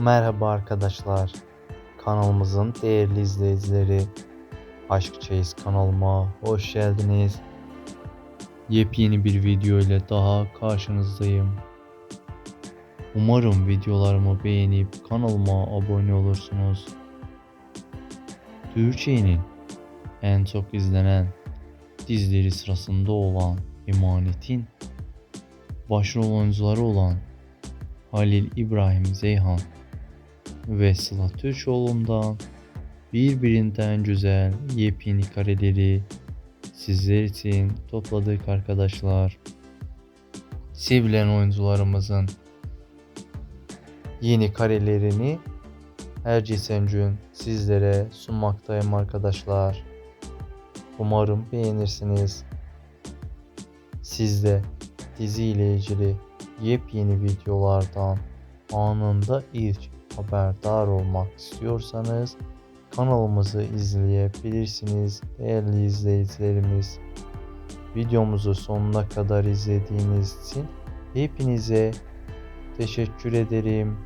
Merhaba arkadaşlar. Kanalımızın değerli izleyicileri. Aşk Çeyiz kanalıma hoş geldiniz. Yepyeni bir video ile daha karşınızdayım. Umarım videolarımı beğenip kanalıma abone olursunuz. Türkiye'nin en çok izlenen dizileri sırasında olan Emanet'in başrol oyuncuları olan Halil İbrahim Zeyhan ve Sıla Türkoğlu'ndan birbirinden güzel yepyeni kareleri sizler için topladık arkadaşlar. Sevilen oyuncularımızın yeni karelerini her geçen gün sizlere sunmaktayım arkadaşlar. Umarım beğenirsiniz. Siz de dizi ile ilgili yepyeni videolardan anında ilk haberdar olmak istiyorsanız kanalımızı izleyebilirsiniz değerli izleyicilerimiz. Videomuzu sonuna kadar izlediğiniz için hepinize teşekkür ederim.